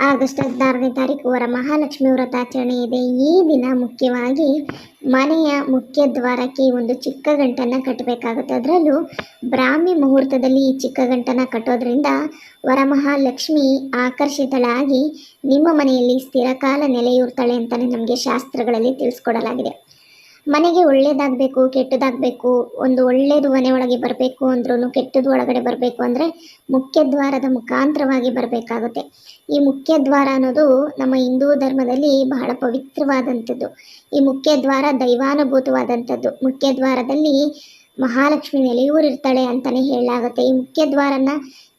August ಹದಿನಾರನೇ ತಾರೀಕು ವರ ಮಹಾಲಕ್ಷ್ಮಿ ವ್ರತಾಚರಣೆ ಇದೆ. ಈ ದಿನ ಮುಖ್ಯವಾಗಿ ಮನೆಯ ಮುಖ್ಯ ದ್ವಾರಕ್ಕೆ ಒಂದು ಚಿಕ್ಕ ಗಂಟನ್ನು ಕಟ್ಟಬೇಕಾಗುತ್ತೆ. ಅದರಲ್ಲೂ ಬ್ರಾಹ್ಮಿ ಮುಹೂರ್ತದಲ್ಲಿ ಈ ಚಿಕ್ಕ ಗಂಟನ್ನು ಕಟ್ಟೋದ್ರಿಂದ ವರಮಹಾಲಕ್ಷ್ಮಿ ಆಕರ್ಷಿತಳಾಗಿ ನಿಮ್ಮ ಮನೆಯಲ್ಲಿ ಸ್ಥಿರಕಾಲ ನೆಲೆಯೂರ್ತಾಳೆ ಅಂತಲೇ ನಮಗೆ ಶಾಸ್ತ್ರಗಳಲ್ಲಿ ತಿಳಿಸ್ಕೊಡಲಾಗಿದೆ. ಮನೆಗೆ ಒಳ್ಳೇದಾಗಬೇಕು, ಕೆಟ್ಟದಾಗಬೇಕು, ಒಂದು ಒಳ್ಳೆಯದು ಮನೆ ಒಳಗೆ ಬರಬೇಕು ಅಂದ್ರೂ ಕೆಟ್ಟದ್ದು ಒಳಗಡೆ ಬರಬೇಕು ಅಂದರೆ ಮುಖ್ಯ ದ್ವಾರದ ಮುಖಾಂತರವಾಗಿ ಬರಬೇಕಾಗುತ್ತೆ. ಈ ಮುಖ್ಯ ದ್ವಾರ ಅನ್ನೋದು ನಮ್ಮ ಹಿಂದೂ ಧರ್ಮದಲ್ಲಿ ಬಹಳ ಪವಿತ್ರವಾದಂಥದ್ದು. ಈ ಮುಖ್ಯ ದ್ವಾರ ದೈವಾನುಭೂತವಾದಂಥದ್ದು. ಮುಖ್ಯ ದ್ವಾರದಲ್ಲಿ ಮಹಾಲಕ್ಷ್ಮಿ ನೆಲೆಯೂರಿರ್ತಾಳೆ ಅಂತಲೇ ಹೇಳಲಾಗುತ್ತೆ. ಈ ಮುಖ್ಯ ದ್ವಾರನ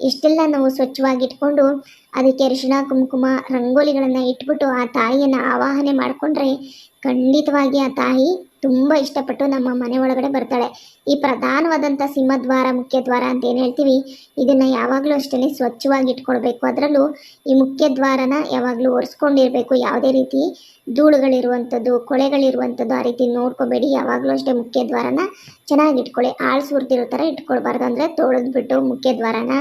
ಇಷ್ಟೆಲ್ಲ ನಾವು ಸ್ವಚ್ಛವಾಗಿ ಇಟ್ಕೊಂಡು ಅದಕ್ಕೆ ಅರಿಶಿಣ, ಕುಂಕುಮ, ರಂಗೋಲಿಗಳನ್ನು ಇಟ್ಬಿಟ್ಟು ಆ ತಾಯಿಯನ್ನು ಆವಾಹನೆ ಮಾಡಿಕೊಂಡ್ರೆ ಖಂಡಿತವಾಗಿ ಆ ತಾಯಿ ತುಂಬ ಇಷ್ಟಪಟ್ಟು ನಮ್ಮ ಮನೆ ಒಳಗಡೆ ಬರ್ತಾಳೆ. ಈ ಪ್ರಧಾನವಾದಂಥ ಸಿಂಹದ್ವಾರ ಮುಖ್ಯ ದ್ವಾರ ಅಂತ ಏನು ಹೇಳ್ತೀವಿ? ಇದನ್ನು ಯಾವಾಗಲೂ ಅಷ್ಟೇ ಸ್ವಚ್ಛವಾಗಿ ಇಟ್ಕೊಳ್ಬೇಕು. ಅದರಲ್ಲೂ ಈ ಮುಖ್ಯ ದ್ವಾರನ ಯಾವಾಗಲೂ ಒರೆಸ್ಕೊಂಡಿರಬೇಕು. ಯಾವುದೇ ರೀತಿ ಧೂಳುಗಳಿರುವಂಥದ್ದು ಕೊಳೆಗಳಿರುವಂಥದ್ದು ಆ ರೀತಿ ನೋಡ್ಕೋಬೇಡಿ. ಯಾವಾಗಲೂ ಅಷ್ಟೇ ಮುಖ್ಯ ದ್ವಾರನ ಚೆನ್ನಾಗಿ ಇಟ್ಕೊಳ್ಳಿ. ಆಳು ಸುರ್ತಿರೋ ಥರ ಇಟ್ಕೊಳ್ಬಾರ್ದು. ಅಂದರೆ ತೊಳೆದ್ಬಿಟ್ಟು ಮುಖ್ಯ ದ್ವಾರನ,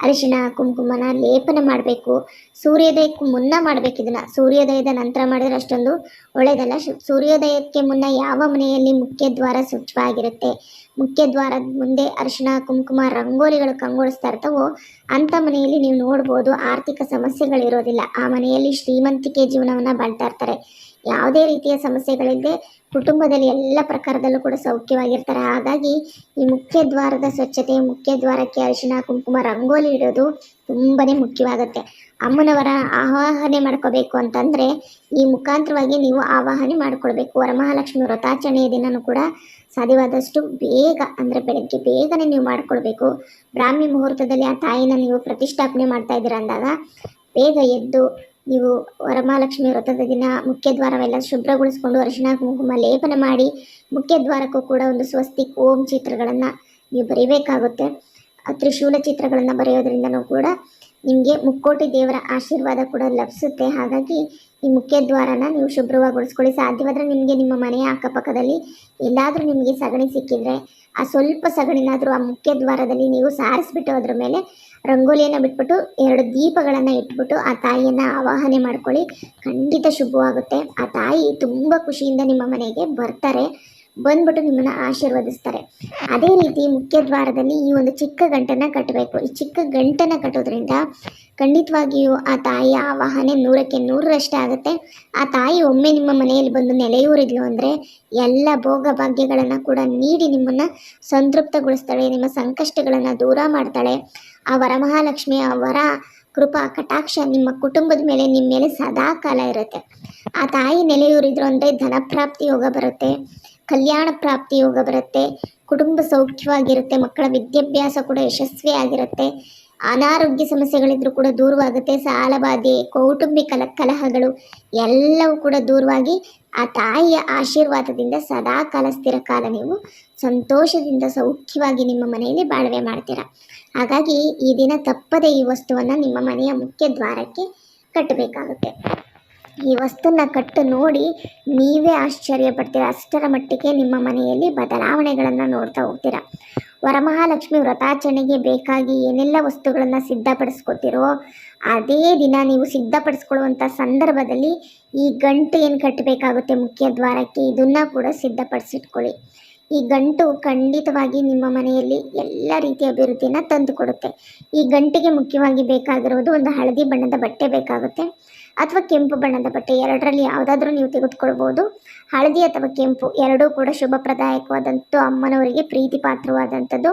ಅರಿಶಿಣ, ಕುಂಕುಮನ ಲೇಪನ ಮಾಡಬೇಕು. ಸೂರ್ಯೋದಯಕ್ಕೂ ಮುನ್ನ ಮಾಡಬೇಕು ಇದನ್ನು. ಸೂರ್ಯೋದಯದ ನಂತರ ಮಾಡಿದ್ರೆ ಅಷ್ಟೊಂದು ಒಳ್ಳೆಯದಲ್ಲ ಸೂರ್ಯೋದಯಕ್ಕೆ ಮುನ್ನ ಯಾವ ಮನೆಯಲ್ಲಿ ಮುಖ್ಯ ದ್ವಾರ ಸ್ವಚ್ಛವಾಗಿರುತ್ತೆ? ಮುಖ್ಯ ದ್ವಾರದ ಮುಂದೆ ಅರಿಶಿಣ, ಕುಂಕುಮ, ರಂಗೋಲಿಗಳು ಕಂಗೊಳಿಸ್ತಾ ಇರ್ತವೋ ಅಂಥ ಮನೆಯಲ್ಲಿ ನೀವು ನೋಡ್ಬೋದು. ಆರ್ಥಿಕ ಸಮಸ್ಯೆಗಳಿರೋದಿಲ್ಲ. ಆ ಮನೆಯಲ್ಲಿ ಶ್ರೀಮಂತಿಕೆ ಜೀವನವನ್ನು ಬಾಳ್ತಾ ಇರ್ತಾರೆ. ಯಾವುದೇ ರೀತಿಯ ಸಮಸ್ಯೆಗಳಿದ್ದೆ ಕುಟುಂಬದಲ್ಲಿ ಎಲ್ಲ ಪ್ರಕಾರದಲ್ಲೂ ಕೂಡ ಸೌಖ್ಯವಾಗಿರ್ತಾರೆ. ಹಾಗಾಗಿ ಈ ಮುಖ್ಯ ದ್ವಾರದ ಸ್ವಚ್ಛತೆ, ಮುಖ್ಯ ದ್ವಾರಕ್ಕೆ ಅರಿಶಿಣ ಕುಂಕುಮ, ರಂಗೋಲಿ ಇಡೋದು ತುಂಬಾ ಮುಖ್ಯವಾಗುತ್ತೆ. ಅಮ್ಮನವರ ಆವಾಹನೆ ಮಾಡ್ಕೋಬೇಕು ಅಂತಂದರೆ ಈ ಮುಖಾಂತರವಾಗಿ ನೀವು ಆವಾಹನೆ ಮಾಡಿಕೊಳ್ಬೇಕು. ವರಮಹಾಲಕ್ಷ್ಮಿ ವ್ರತಾಚರಣೆಯ ದಿನನೂ ಕೂಡ ಸಾಧ್ಯವಾದಷ್ಟು ಬೇಗ, ಅಂದರೆ ಬೆಳಗ್ಗೆ ಬೇಗನೆ ನೀವು ಮಾಡಿಕೊಳ್ಬೇಕು. ಬ್ರಾಹ್ಮಿ ಮುಹೂರ್ತದಲ್ಲಿ ಆ ತಾಯಿನ ನೀವು ಪ್ರತಿಷ್ಠಾಪನೆ ಮಾಡ್ತಾ ಇದ್ದೀರ ಅಂದಾಗ ಬೇಗ ಎದ್ದು ನೀವು ವರಮಹಾಲಕ್ಷ್ಮಿ ವ್ರತದ ದಿನ ಮುಖ್ಯ ದ್ವಾರವೆಲ್ಲ ಶುಭ್ರಗೊಳಿಸ್ಕೊಂಡು ಅರಿಶಿಣ, ಕುಂಕುಮ, ಲೇಪನ ಮಾಡಿ ಮುಖ್ಯ ದ್ವಾರಕ್ಕೂ ಕೂಡ ಒಂದು ಸ್ವಸ್ತಿ ಓಂ ಚಿತ್ರಗಳನ್ನು ನೀವು ಬರೀಬೇಕಾಗುತ್ತೆ. ತ್ರಿಶೂಲ ಚಿತ್ರಗಳನ್ನು ಬರೆಯೋದ್ರಿಂದನೂ ಕೂಡ ನಿಮಗೆ ಮುಕ್ಕೋಟಿ ದೇವರ ಆಶೀರ್ವಾದ ಕೂಡ ಲಭಿಸುತ್ತೆ. ಹಾಗಾಗಿ ಈ ಮುಖ್ಯ ದ್ವಾರನ ನೀವು ಶುಭ್ರವಾಗಿಗೊಳಿಸ್ಕೊಳ್ಳಿ ಸಾಧ್ಯವಾದರೆ ನಿಮಗೆ ನಿಮ್ಮ ಮನೆಯ ಅಕ್ಕಪಕ್ಕದಲ್ಲಿ ಎಲ್ಲಾದರೂ ನಿಮಗೆ ಸಗಣಿ ಸಿಕ್ಕಿದರೆ ಆ ಸ್ವಲ್ಪ ಸಗಣಿನಾದರೂ ಆ ಮುಖ್ಯ ದ್ವಾರದಲ್ಲಿ ನೀವು ಸಾರಿಸ್ಬಿಟ್ಟು ಅದ್ರ ಮೇಲೆ ರಂಗೋಲಿಯನ್ನು ಬಿಟ್ಬಿಟ್ಟು ಎರಡು ದೀಪಗಳನ್ನು ಇಟ್ಬಿಟ್ಟು ಆ ತಾಯಿಯನ್ನು ಆವಾಹನೆ ಮಾಡ್ಕೊಳ್ಳಿ. ಖಂಡಿತ ಶುಭವಾಗುತ್ತೆ. ಆ ತಾಯಿ ತುಂಬ ಖುಷಿಯಿಂದ ನಿಮ್ಮ ಮನೆಗೆ ಬರ್ತಾರೆ. ಬಂದ್ಬಿಟ್ಟು ನಿಮ್ಮನ್ನ ಆಶೀರ್ವದಿಸ್ತಾರೆ. ಅದೇ ರೀತಿ ಮುಖ್ಯ ದ್ವಾರದಲ್ಲಿ ಈ ಒಂದು ಚಿಕ್ಕ ಗಂಟನ್ನು ಕಟ್ಟಬೇಕು. ಈ ಚಿಕ್ಕ ಗಂಟನ್ನು ಕಟ್ಟೋದ್ರಿಂದ ಖಂಡಿತವಾಗಿಯೂ ಆ ತಾಯಿಯ ಆವಾಹನೆ ನೂರಕ್ಕೆ ನೂರರಷ್ಟೇ ಆಗುತ್ತೆ. ಆ ತಾಯಿ ಒಮ್ಮೆ ನಿಮ್ಮ ಮನೆಯಲ್ಲಿ ಬಂದು ನೆಲೆಯೂರಿದ್ಲು ಅಂದರೆ ಎಲ್ಲ ಭೋಗ ಭಾಗ್ಯಗಳನ್ನು ಕೂಡ ನೀಡಿ ನಿಮ್ಮನ್ನು ಸಂತೃಪ್ತಗೊಳಿಸ್ತಾಳೆ, ನಿಮ್ಮ ಸಂಕಷ್ಟಗಳನ್ನು ದೂರ ಮಾಡ್ತಾಳೆ. ಆ ವರಮಹಾಲಕ್ಷ್ಮಿ ವರ ಕೃಪಾ, ಕಟಾಕ್ಷ ನಿಮ್ಮ ಕುಟುಂಬದ ಮೇಲೆ ನಿಮ್ಮ ಮೇಲೆ ಸದಾ ಕಾಲ ಇರುತ್ತೆ. ಆ ತಾಯಿ ನೆಲೆಯೂರಿದ್ರು ಅಂದರೆ ಧನಪ್ರಾಪ್ತಿ ಯೋಗ ಬರುತ್ತೆ. ಕಲ್ಯಾಣ ಪ್ರಾಪ್ತಿ ಯೋಗ ಬರುತ್ತೆ, ಕುಟುಂಬ ಸೌಖ್ಯವಾಗಿರುತ್ತೆ, ಮಕ್ಕಳ ವಿದ್ಯಾಭ್ಯಾಸ ಕೂಡ ಯಶಸ್ವಿ ಆಗಿರುತ್ತೆ. ಅನಾರೋಗ್ಯ ಸಮಸ್ಯೆಗಳಿದ್ರೂ ಕೂಡ ದೂರವಾಗುತ್ತೆ, ಸಾಲಬಾಧೆ, ಕೌಟುಂಬಿಕ ಕಲ- ಕಲಹಗಳು ಎಲ್ಲವೂ ಕೂಡ ದೂರವಾಗಿ ಆ ತಾಯಿಯ ಆಶೀರ್ವಾದದಿಂದ ಸದಾ ಕಾಲ ಸ್ಥಿರ ಕಾಲ ನೀವು ಸಂತೋಷದಿಂದ ಸೌಖ್ಯವಾಗಿ ನಿಮ್ಮ ಮನೆಯಲ್ಲಿ ಬಾಳ್ವೆ ಮಾಡ್ತೀರಾ. ಹಾಗಾಗಿ ಈ ದಿನ ತಪ್ಪದೆ ಈ ವಸ್ತುವನ್ನು ನಿಮ್ಮ ಮನೆಯ ಮುಖ್ಯ ದ್ವಾರಕ್ಕೆ ಕಟ್ಟಬೇಕಾಗುತ್ತೆ. ಈ ವಸ್ತುನ ಕಟ್ಟು ನೋಡಿ ನೀವೇ ಆಶ್ಚರ್ಯ ಪಡ್ತೀರ ಅಷ್ಟರ ಮಟ್ಟಿಗೆ ನಿಮ್ಮ ಮನೆಯಲ್ಲಿ ಬದಲಾವಣೆಗಳನ್ನು ನೋಡ್ತಾ ಹೋಗ್ತೀರಾ. ವರಮಹಾಲಕ್ಷ್ಮಿ ವ್ರತಾಚರಣೆಗೆ ಬೇಕಾಗಿ ಏನೆಲ್ಲ ವಸ್ತುಗಳನ್ನು ಸಿದ್ಧಪಡಿಸ್ಕೊತೀರೋ ಅದೇ ದಿನ ನೀವು ಸಿದ್ಧಪಡಿಸ್ಕೊಳ್ಳುವಂಥ ಸಂದರ್ಭದಲ್ಲಿ ಈ ಗಂಟು ಏನು ಕಟ್ಟಬೇಕಾಗುತ್ತೆ ಮುಖ್ಯ ದ್ವಾರಕ್ಕೆ, ಇದನ್ನು ಕೂಡ ಸಿದ್ಧಪಡಿಸಿಟ್ಕೊಳ್ಳಿ. ಈ ಗಂಟು ಖಂಡಿತವಾಗಿ ನಿಮ್ಮ ಮನೆಯಲ್ಲಿ ಎಲ್ಲ ರೀತಿಯ ಅಭಿವೃದ್ಧಿಯನ್ನು ತಂದು ಕೊಡುತ್ತೆ ಈ ಗಂಟಿಗೆ ಮುಖ್ಯವಾಗಿ ಬೇಕಾಗಿರೋದು ಒಂದು ಹಳದಿ ಬಣ್ಣದ ಬಟ್ಟೆ ಬೇಕಾಗುತ್ತೆ. ಅಥವಾ ಕೆಂಪು ಬಣ್ಣದ ಬಟ್ಟೆ ಎರಡರಲ್ಲಿ ಯಾವುದಾದ್ರೂ ನೀವು ತೆಗೆದುಕೊಳ್ಬೋದು. ಹಳದಿ ಅಥವಾ ಕೆಂಪು ಎರಡೂ ಕೂಡ ಶುಭಪ್ರದಾಯಕವಾದಂಥ ಅಮ್ಮನವರಿಗೆ ಪ್ರೀತಿ ಪಾತ್ರವಾದಂಥದ್ದು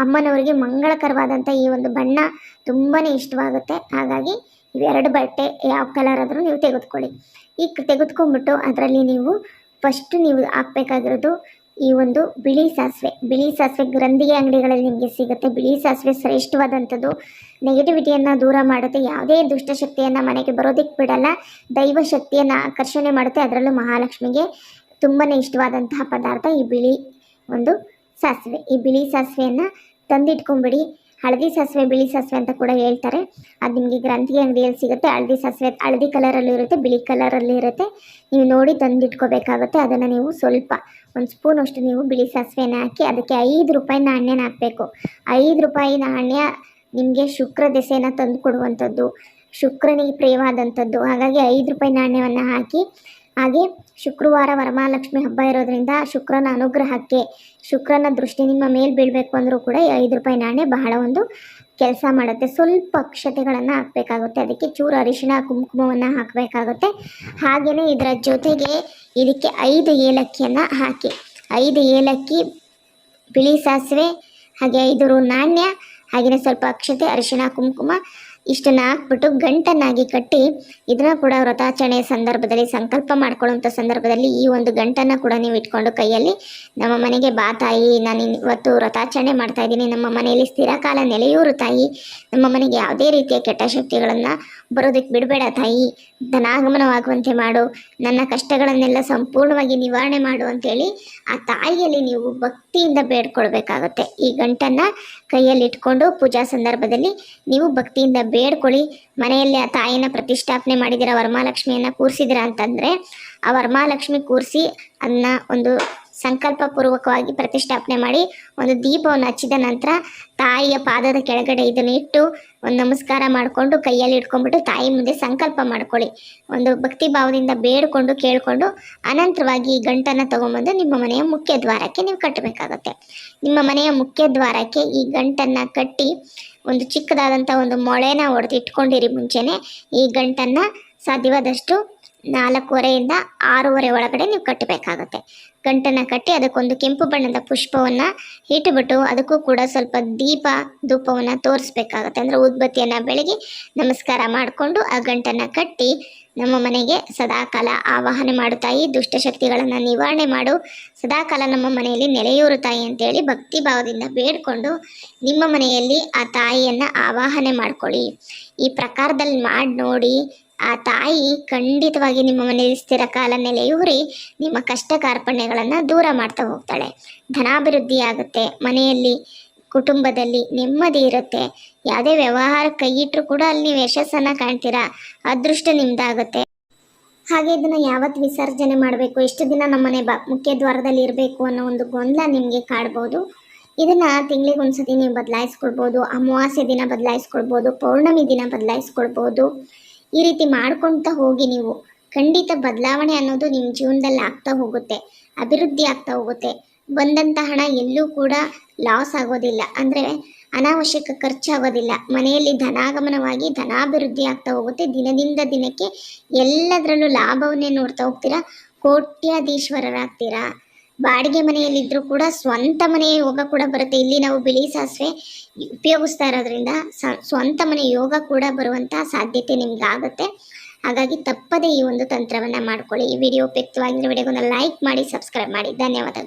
ಅಮ್ಮನವರಿಗೆ ಮಂಗಳಕರವಾದಂಥ ಈ ಒಂದು ಬಣ್ಣ ತುಂಬಾ ಇಷ್ಟವಾಗುತ್ತೆ. ಹಾಗಾಗಿ ಇವೆರಡು ಬಟ್ಟೆ ಯಾವ ಕಲರ್ ಆದರೂ ನೀವು ತೆಗೆದುಕೊಳ್ಳಿ. ಈಗ ತೆಗೆದುಕೊಂಡ್ಬಿಟ್ಟು ಅದರಲ್ಲಿ ನೀವು ಫಸ್ಟ್ ನೀವು ಹಾಕ್ಬೇಕಾಗಿರೋದು ಈ ಒಂದು ಬಿಳಿ ಸಾಸಿವೆ ಬಿಳಿ ಸಾಸಿವೆ ಗ್ರಂಥಿಗೆ ಅಂಗಡಿಗಳಲ್ಲಿ ನಿಮಗೆ ಸಿಗುತ್ತೆ. ಬಿಳಿ ಸಾಸಿವೆ ಶ್ರೇಷ್ಠವಾದಂಥದ್ದು. ನೆಗೆಟಿವಿಟಿಯನ್ನು ದೂರ ಮಾಡುತ್ತೆ. ಯಾವುದೇ ದುಷ್ಟಶಕ್ತಿಯನ್ನು ಮನೆಗೆ ಬರೋದಕ್ಕೆ ಬಿಡಲ್ಲ. ದೈವ ಶಕ್ತಿಯನ್ನು ಆಕರ್ಷಣೆ ಮಾಡುತ್ತೆ. ಅದರಲ್ಲೂ ಮಹಾಲಕ್ಷ್ಮಿಗೆ ತುಂಬಾ ಇಷ್ಟವಾದಂತಹ ಪದಾರ್ಥ ಈ ಬಿಳಿ ಒಂದು ಸಾಸಿವೆ. ಈ ಬಿಳಿ ಸಾಸಿವೆಯನ್ನು ತಂದಿಟ್ಕೊಂಬಿಡಿ ಹಳದಿ ಸಾಸಿವೆ, ಬಿಳಿ ಸಾಸಿವೆ ಅಂತ ಕೂಡ ಹೇಳ್ತಾರೆ. ಅದು ನಿಮಗೆ ಗ್ರಂಥಿಗೆ ಅಂಗಡಿಯಲ್ಲಿ ಸಿಗುತ್ತೆ? ಹಳದಿ ಸಾಸಿವೆ, ಹಳದಿ ಕಲರಲ್ಲೂ ಇರುತ್ತೆ, ಬಿಳಿ ಕಲರಲ್ಲಿ ಇರುತ್ತೆ. ನೀವು ನೋಡಿ ತಂದಿಟ್ಕೋಬೇಕಾಗುತ್ತೆ. ಅದನ್ನು ನೀವು ಸ್ವಲ್ಪ ಒಂದು ಸ್ಪೂನ್ ಅಷ್ಟು ನೀವು ಬಿಳಿ ಸಾಸಿವೆನ ಹಾಕಿ ಅದಕ್ಕೆ ಐದು ರೂಪಾಯಿ ನಾಣ್ಯನ ಹಾಕಬೇಕು. ಐದು ರೂಪಾಯಿ ನಾಣ್ಯ ನಿಮಗೆ ಶುಕ್ರ ದೆಸೆಯನ್ನು ತಂದು ಕೊಡುವಂಥದ್ದು, ಶುಕ್ರನಿಗೆ ಪ್ರಿಯವಾದಂಥದ್ದು. ಹಾಗಾಗಿ ಐದು ರೂಪಾಯಿ ನಾಣ್ಯವನ್ನು ಹಾಕಿ ಹಾಗೆ ಶುಕ್ರವಾರ ವರಮಹಾಲಕ್ಷ್ಮಿ ಹಬ್ಬ ಇರೋದ್ರಿಂದ ಶುಕ್ರನ ಅನುಗ್ರಹಕ್ಕೆ ಶುಕ್ರನ ದೃಷ್ಟಿ ನಿಮ್ಮ ಮೇಲೆ ಬೀಳಬೇಕು ಅಂದರೂ ಕೂಡ ಐದು ರೂಪಾಯಿ ನಾಣ್ಯ ಬಹಳ ಒಂದು ಕೆಲಸ ಮಾಡುತ್ತೆ. ಸ್ವಲ್ಪ ಅಕ್ಷತೆಗಳನ್ನು ಹಾಕಬೇಕಾಗುತ್ತೆ. ಅದಕ್ಕೆ ಚೂರು ಅರಿಶಿಣ, ಕುಂಕುಮವನ್ನು ಹಾಕಬೇಕಾಗುತ್ತೆ. ಹಾಗೆಯೇ ಇದರ ಜೊತೆಗೆ ಇದಕ್ಕೆ ಐದು ಏಲಕ್ಕಿಯನ್ನು ಹಾಕಿ, ಐದು ಏಲಕ್ಕಿ, ಬಿಳಿ ಸಾಸಿವೆ, ಹಾಗೆ ಐದು ನಾಣ್ಯ ಹಾಗೆಯೇ ಸ್ವಲ್ಪ ಅಕ್ಷತೆ, ಅರಿಶಿಣ, ಕುಂಕುಮ ಇಷ್ಟನ್ನು ಹಾಕ್ಬಿಟ್ಟು ಗಂಟನ್ನಾಗಿ ಕಟ್ಟಿ ಇದನ್ನ ಕೂಡ ವ್ರತಾಚರಣೆಯ ಸಂದರ್ಭದಲ್ಲಿ ಸಂಕಲ್ಪ ಮಾಡ್ಕೊಳ್ಳುವಂಥ ಸಂದರ್ಭದಲ್ಲಿ ಈ ಒಂದು ಗಂಟನ್ನು ಕೂಡ ನೀವು ಇಟ್ಕೊಂಡು ಕೈಯಲ್ಲಿ ನಮ್ಮ ಮನೆಗೆ ಬಾ ತಾಯಿ, ನಾನು ಇವತ್ತು ವ್ರತಾಚರಣೆ ಮಾಡ್ತಾ ಇದ್ದೀನಿ. ನಮ್ಮ ಮನೆಯಲ್ಲಿ ಸ್ಥಿರಕಾಲ ನೆಲೆಯೂರು ತಾಯಿ. ನಮ್ಮ ಮನೆಗೆ ಯಾವುದೇ ರೀತಿಯ ಕೆಟ್ಟ ಶಕ್ತಿಗಳನ್ನು ಬರೋದಕ್ಕೆ ಬಿಡಬೇಡ ತಾಯಿ. ಧನಾಗಮನವಾಗುವಂತೆ ಮಾಡು. ನನ್ನ ಕಷ್ಟಗಳನ್ನೆಲ್ಲ ಸಂಪೂರ್ಣವಾಗಿ ನಿವಾರಣೆ ಮಾಡು ಅಂತೇಳಿ ಆ ತಾಯಿಯಲ್ಲಿ ನೀವು ಭಕ್ತಿಯಿಂದ ಬೇಡ್ಕೊಳ್ಬೇಕಾಗುತ್ತೆ. ಈ ಗಂಟನ್ನು ಕೈಯಲ್ಲಿ ಇಟ್ಕೊಂಡು ಪೂಜಾ ಸಂದರ್ಭದಲ್ಲಿ ನೀವು ಭಕ್ತಿಯಿಂದ ಬೇಡ್ಕೊಳ್ಳಿ. ಮನೆಯಲ್ಲಿ ಆ ತಾಯಿನ ಪ್ರತಿಷ್ಠಾಪನೆ ಮಾಡಿದಿರ ವರಮಹಾಲಕ್ಷ್ಮಿಯನ್ನು ಕೂರಿಸಿದಿರ ಅಂತಂದರೆ ಆ ವರಮಹಾಲಕ್ಷ್ಮಿ ಕೂರಿಸಿ ಅದನ್ನ ಒಂದು ಸಂಕಲ್ಪ ಪೂರ್ವಕವಾಗಿ ಪ್ರತಿಷ್ಠಾಪನೆ ಮಾಡಿ ಒಂದು ದೀಪವನ್ನು ಹಚ್ಚಿದ ನಂತರ ತಾಯಿಯ ಪಾದದ ಕೆಳಗಡೆ ಇದನ್ನು ಇಟ್ಟು ಒಂದು ನಮಸ್ಕಾರ ಮಾಡಿಕೊಂಡು ಕೈಯಲ್ಲಿ ಇಟ್ಕೊಂಡ್ಬಿಟ್ಟು ತಾಯಿ ಮುಂದೆ ಸಂಕಲ್ಪ ಮಾಡ್ಕೊಳ್ಳಿ. ಒಂದು ಭಕ್ತಿ ಭಾವದಿಂದ ಬೇಡಿಕೊಂಡು ಕೇಳಿಕೊಂಡು ಅನಂತರವಾಗಿ ಈ ಗಂಟನ್ನು ತಗೊಂಬಂದು ನಿಮ್ಮ ಮನೆಯ ಮುಖ್ಯ ದ್ವಾರಕ್ಕೆ ನೀವು ಕಟ್ಟಬೇಕಾಗತ್ತೆ. ನಿಮ್ಮ ಮನೆಯ ಮುಖ್ಯ ದ್ವಾರಕ್ಕೆ ಈ ಗಂಟನ್ನು ಕಟ್ಟಿ ಒಂದು ಚಿಕ್ಕದಾದಂಥ ಒಂದು ಮೊಳೆನ ಹೊಡೆದು ಇಟ್ಕೊಂಡಿರಿ ಮುಂಚೆನೆ. ಈ ಗಂಟನ್ನು ಸಾಧ್ಯವಾದಷ್ಟು ನಾಲ್ಕೂವರೆಯಿಂದ ಆರೂವರೆ ಒಳಗಡೆ ನೀವು ಕಟ್ಟಬೇಕಾಗತ್ತೆ. ಗಂಟನ್ನು ಕಟ್ಟಿ ಅದಕ್ಕೊಂದು ಕೆಂಪು ಬಣ್ಣದ ಪುಷ್ಪವನ್ನು ಇಟ್ಟುಬಿಟ್ಟು ಅದಕ್ಕೂ ಕೂಡ ಸ್ವಲ್ಪ ದೀಪ ಧೂಪವನ್ನು ತೋರಿಸ್ಬೇಕಾಗತ್ತೆ. ಅಂದರೆ ಉದ್ಬತ್ತಿಯನ್ನು ಬೆಳಗಿ ನಮಸ್ಕಾರ ಮಾಡಿಕೊಂಡು ಆ ಗಂಟನ್ನು ಕಟ್ಟಿ ನಮ್ಮ ಮನೆಗೆ ಸದಾಕಾಲ ಆವಾಹನೆ ಮಾಡು ತಾಯಿ ದುಷ್ಟಶಕ್ತಿಗಳನ್ನು ನಿವಾರಣೆ ಮಾಡು. ಸದಾಕಾಲ ನಮ್ಮ ಮನೆಯಲ್ಲಿ ನೆಲೆಯೂರು ತಾಯಿ ಅಂತೇಳಿ ಭಕ್ತಿ ಭಾವದಿಂದ ಬೇಡ್ಕೊಂಡು ನಿಮ್ಮ ಮನೆಯಲ್ಲಿ ಆ ತಾಯಿಯನ್ನು ಆವಾಹನೆ ಮಾಡ್ಕೊಳ್ಳಿ. ಈ ಪ್ರಕಾರದಲ್ಲಿ ಮಾಡಿ ನೋಡಿ ಆ ತಾಯಿ ಖಂಡಿತವಾಗಿ ನಿಮ್ಮ ಮನೆಯಲ್ಲಿ ಸ್ಥಿರ ಕಾಲ ನೆಲೆಯೂರಿ ನಿಮ್ಮ ಕಷ್ಟ ಕಾರ್ಪಣ್ಯಗಳನ್ನು ದೂರ ಮಾಡ್ತಾ ಹೋಗ್ತಾಳೆ. ಧನಾಭಿವೃದ್ಧಿ ಆಗುತ್ತೆ ಮನೆಯಲ್ಲಿ, ಕುಟುಂಬದಲ್ಲಿ ನೆಮ್ಮದಿ ಇರುತ್ತೆ. ಯಾವುದೇ ವ್ಯವಹಾರ ಕೈಯಿಟ್ಟರು ಕೂಡ ಅಲ್ಲಿ ನೀವು ಯಶಸ್ಸನ್ನು ಕಾಣ್ತೀರಾ? ಅದೃಷ್ಟ ನಿಮ್ಮದಾಗುತ್ತೆ ಹಾಗೆ ಇದನ್ನು ಯಾವತ್ತು ವಿಸರ್ಜನೆ ಮಾಡಬೇಕು? ಎಷ್ಟು ದಿನ ನಮ್ಮನೆ ಬ, ಮುಖ್ಯ ದ್ವಾರದಲ್ಲಿ ಇರಬೇಕು ಅನ್ನೋ ಒಂದು ಗೊಂದಲ ನಿಮಗೆ ಕಾಡ್ಬೋದು. ಇದನ್ನು ತಿಂಗಳಿಗೆ ಒಂದ್ಸತಿ ನೀವು ಬದಲಾಯಿಸ್ಕೊಳ್ಬೋದು. ಅಮಾವಾಸ್ಯೆ ದಿನ ಬದಲಾಯಿಸ್ಕೊಳ್ಬೋದು. ಪೌರ್ಣಮಿ ದಿನ ಬದಲಾಯಿಸ್ಕೊಳ್ಬೋದು. ಈ ರೀತಿ ಮಾಡ್ಕೊಳ್ತಾ ಹೋಗಿ ನೀವು ಖಂಡಿತ ಬದಲಾವಣೆ ಅನ್ನೋದು ನಿಮ್ಮ ಜೀವನದಲ್ಲಿ ಆಗ್ತಾ ಹೋಗುತ್ತೆ, ಅಭಿವೃದ್ಧಿ ಆಗ್ತಾ ಹೋಗುತ್ತೆ. ಬಂದಂಥ ಹಣ ಎಲ್ಲೂ ಕೂಡ ಲಾಸ್ ಆಗೋದಿಲ್ಲ. ಅಂದರೆ ಅನಾವಶ್ಯಕ ಖರ್ಚಾಗೋದಿಲ್ಲ. ಮನೆಯಲ್ಲಿ ಧನಾಗಮನವಾಗಿ ಧನಾಭಿವೃದ್ಧಿ ಆಗ್ತಾ ಹೋಗುತ್ತೆ. ದಿನದಿಂದ ದಿನಕ್ಕೆ ಎಲ್ಲದರಲ್ಲೂ ಲಾಭವನ್ನೇ ನೋಡ್ತಾ ಹೋಗ್ತೀರಾ? ಕೋಟ್ಯಾಧೀಶ್ವರರಾಗ್ತೀರಾ? ಬಾಡಿಗೆ ಮನೆಯಲ್ಲಿದ್ದರೂ ಕೂಡ ಸ್ವಂತ ಮನೆಯ ಯೋಗ ಕೂಡ ಬರುತ್ತೆ. ಇಲ್ಲಿ ನಾವು ಬಿಳಿ ಸಾಸಿವೆ ಉಪಯೋಗಿಸ್ತಾ ಇರೋದ್ರಿಂದ ಸ್ವಂತ ಮನೆ ಯೋಗ ಕೂಡ ಬರುವಂತಹ ಸಾಧ್ಯತೆ ನಿಮ್ಗಾಗುತ್ತೆ. ಹಾಗಾಗಿ ತಪ್ಪದೇ ಈ ಒಂದು ತಂತ್ರವನ್ನು ಮಾಡ್ಕೊಳ್ಳಿ. ಈ ವಿಡಿಯೋ ಉಪಯುಕ್ತವಾಗಿರೋ ವಿಡಿಯೋಗೊಂದು ಲೈಕ್ ಮಾಡಿ ಸಬ್ಸ್ಕ್ರೈಬ್ ಮಾಡಿ. ಧನ್ಯವಾದಗಳು.